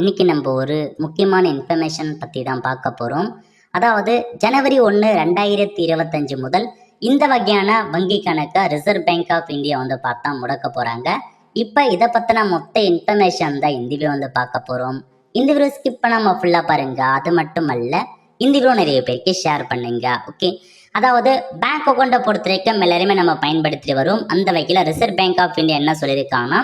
இன்னைக்கு நம்ம ஒரு முக்கியமான இன்ஃபர்மேஷன் பற்றி தான் பார்க்க போகிறோம் அதாவது ஜனவரி ஒன்று ரெண்டாயிரத்தி இருபத்தஞ்சு முதல் இந்த வகையான வங்கி கணக்கை ரிசர்வ் பேங்க் ஆஃப் இந்தியா வந்து பார்த்தா முடக்க போகிறாங்க இப்போ இதை பற்றின மொத்த இன்ஃபர்மேஷன் தான் இந்த வீடியோ வந்து பார்க்க போகிறோம் இந்த வீடியோ ஸ்கிப் பண்ணாமல் ஃபுல்லாக பாருங்க. அது மட்டும் அல்ல இந்த வீடியோ நிறைய பேருக்கு ஷேர் பண்ணுங்க. ஓகே அதாவது பேங்க் அக்கௌண்ட்டை பொறுத்த வரைக்கும் எல்லாருமே நம்ம பயன்படுத்தி வரும். அந்த வகையில் ரிசர்வ் பேங்க் ஆஃப் இந்தியா என்ன சொல்லியிருக்காங்கன்னா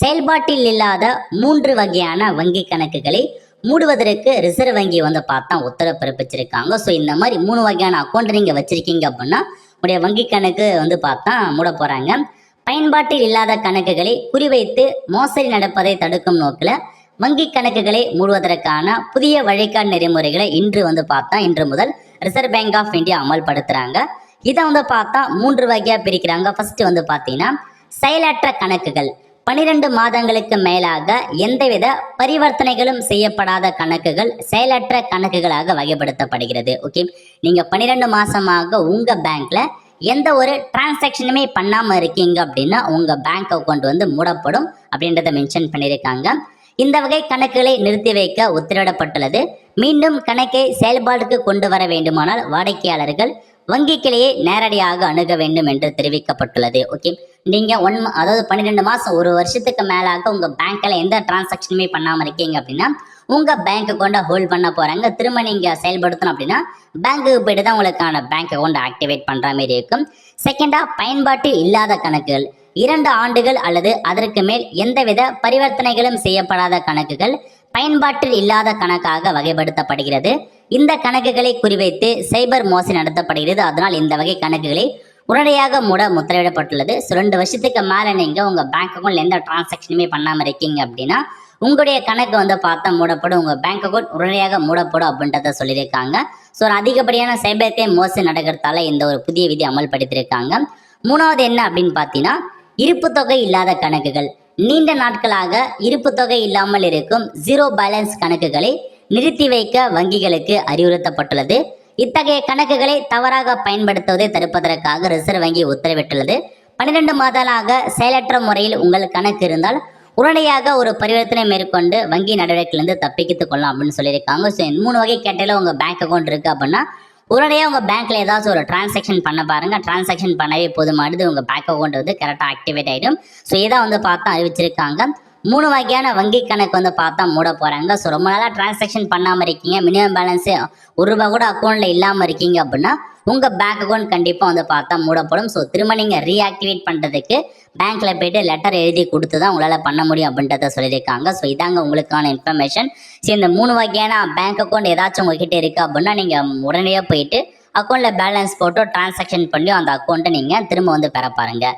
செயல்பாட்டில் இல்லாத மூன்று வகையான வங்கி கணக்குகளை மூடுவதற்கு ரிசர்வ் வங்கி வந்து பார்த்தா உத்தரவு பிறப்பிச்சிருக்காங்க. ஸோ இந்த மாதிரி மூணு வகையான அக்கௌண்ட் நீங்கள் வச்சிருக்கீங்க அப்படின்னா உடைய வங்கி கணக்கு வந்து பார்த்தா மூட போகிறாங்க பயன்பாட்டில் இல்லாத கணக்குகளை குறிவைத்து மோசடி நடப்பதை தடுக்கும் நோக்கில் வங்கி கணக்குகளை மூடுவதற்கான புதிய வழிகாட்டு நெறிமுறைகளை இன்று வந்து பார்த்தா இன்று முதல் ரிசர்வ் பேங்க் ஆஃப் இந்தியா அமல்படுத்துகிறாங்க இதை வந்து பார்த்தா மூன்று வகையாக பிரிக்கிறாங்க. ஃபர்ஸ்ட் வந்து பார்த்தீங்கன்னா செயலற்ற கணக்குகள். பனிரெண்டு மாதங்களுக்கு மேலாக எந்தவித பரிவர்த்தனைகளும் செய்யப்படாத கணக்குகள் செயலற்ற கணக்குகளாக வகைப்படுத்தப்படுகிறது. ஓகே நீங்க பன்னிரெண்டு மாசமாக உங்க பேங்க்ல எந்த ஒரு டிரான்சாக்ஷனுமே பண்ணாம இருக்கீங்க அப்படின்னா உங்க பேங்க் அக்கௌண்ட் வந்து மூடப்படும் அப்படின்றத மென்ஷன் பண்ணியிருக்காங்க. இந்த வகை கணக்குகளை நிறுத்தி வைக்க உத்தரவிடப்பட்டுள்ளது. மீண்டும் கணக்கை செயல்பாடுக்கு கொண்டு வர வேண்டுமானால் வாடிக்கையாளர்கள் வங்கி கிளையை நேரடியாக அணுக வேண்டும் என்று தெரிவிக்கப்பட்டுள்ளது. ஓகே நீங்க ஒன் அதாவது பன்னிரெண்டு மாசம் ஒரு வருஷத்துக்கு மேலாக உங்க பேங்க்ல எந்த டிரான்சாக்ஷனுமே பண்ணாம இருக்கீங்க அப்படின்னா உங்க பேங்க் அக்கௌண்ட்டை ஹோல்ட் பண்ண போறாங்க. திரும்ப நீங்க செயல்படுத்தணும் அப்படின்னா பேங்க்குக்கு போயிட்டு தான் உங்களுக்கான பேங்க் அக்கௌண்ட் ஆக்டிவேட் பண்ற மாதிரி இருக்கும். செகண்டா பயன்பாட்டில் இல்லாத கணக்குகள். இரண்டு ஆண்டுகள் அல்லது அதற்கு மேல் எந்தவித பரிவர்த்தனைகளும் செய்யப்படாத கணக்குகள் பயன்பாட்டில் இல்லாத கணக்காக வகைப்படுத்தப்படுகிறது. இந்த கணக்குகளை குறிவைத்து சைபர் மோசடி நடத்தப்படுகிறது. அதனால் இந்த வகை கணக்குகளை உடனடியாக மூட முத்திரையிடப்பட்டுள்ளது. ஸோ ரெண்டு வருஷத்துக்கு மேலே நீங்கள் உங்கள் பேங்க் அக்கௌண்ட்ல எந்த டிரான்சாக்ஷனுமே பண்ணாமல் இருக்கீங்க அப்படின்னா உங்களுடைய கணக்கு வந்து பார்த்தா மூடப்படும். உங்கள் பேங்க் அக்கௌண்ட் உடனடியாக மூடப்படும் அப்படின்றத சொல்லியிருக்காங்க. ஸோ ஒரு அதிகப்படியான சைபர் கிரைம் மோசடி நடக்கிறதால இந்த ஒரு புதிய விதி அமல்படுத்தியிருக்காங்க. மூணாவது என்ன அப்படின்னு பார்த்தீங்கன்னா இருப்பு தொகை இல்லாத கணக்குகள். நீண்ட நாட்களாக இருப்பு தொகை இல்லாமல் இருக்கும். ஜீரோ பேலன்ஸ் கணக்குகளை நிறுத்தி வைக்க வங்கிகளுக்கு அறிவுறுத்தப்பட்டுள்ளது. இத்தகைய கணக்குகளை தவறாக பயன்படுத்துவதை தடுப்பதற்காக ரிசர்வ் வங்கி உத்தரவிட்டுள்ளது. பன்னிரண்டு மாதங்களாக செயலற்ற முறையில் உங்கள் கணக்கு இருந்தால் உடனடியாக ஒரு பரிவர்த்தனை மேற்கொண்டு வங்கி நடவடிக்கையிலிருந்து தப்பிக்கித்துக் கொள்ளலாம் அப்படின்னு சொல்லியிருக்காங்க. ஸோ இந்த மூணு வகை கேட்டல உங்கள் பேங்க் அக்கௌண்ட் இருக்குது அப்படின்னா உடனடியாக உங்கள் பேங்க்கில் ஏதாச்சும் ஒரு டிரான்சாக்ஷன் பண்ண பாருங்கள் டிரான்சாக்ஷன் பண்ணவே போதுமானது உங்கள் பேங்க் அக்கௌண்ட் வந்து கரெக்டாக ஆக்டிவேட் ஆகிடும் ஸோ இதை வந்து பார்த்தா அறிவிச்சிருக்காங்க. மூணு வகையான வங்கி கணக்கு வந்து பார்த்தா மூட போகிறாங்க ஸோ ரொம்ப நாளாக டிரான்சாக்ஷன் பண்ணாமல் இருக்கீங்க. மினிமம் பேலன்ஸு ஒரு ரூபா கூட அக்கௌண்ட்டில் இல்லாமல் இருக்கீங்க அப்படின்னா உங்கள் பேங்க் அக்கௌண்ட் கண்டிப்பாக வந்து பார்த்தா மூடப்படும். ஸோ திரும்ப நீங்கள் ரீஆக்டிவேட் பண்ணுறதுக்கு பேங்க்கில் போயிட்டு லெட்டர் எழுதி கொடுத்து தான் உங்களால் பண்ண முடியும் அப்படின்றத சொல்லியிருக்காங்க. ஸோ இதாங்க உங்களுக்கான இன்ஃபர்மேஷன் ஸோ இந்த மூணு வகையான பேங்க் அக்கௌண்ட் ஏதாச்சும் உங்ககிட்ட இருக்குது அப்படின்னா நீங்கள் உடனடியாக போயிட்டு அக்கௌண்ட்டில் பேலன்ஸ் போட்டு டிரான்சாக்ஷன் பண்ணி அந்த அக்கௌண்ட்டை நீங்கள் திரும்ப வந்து பெற பாருங்கள்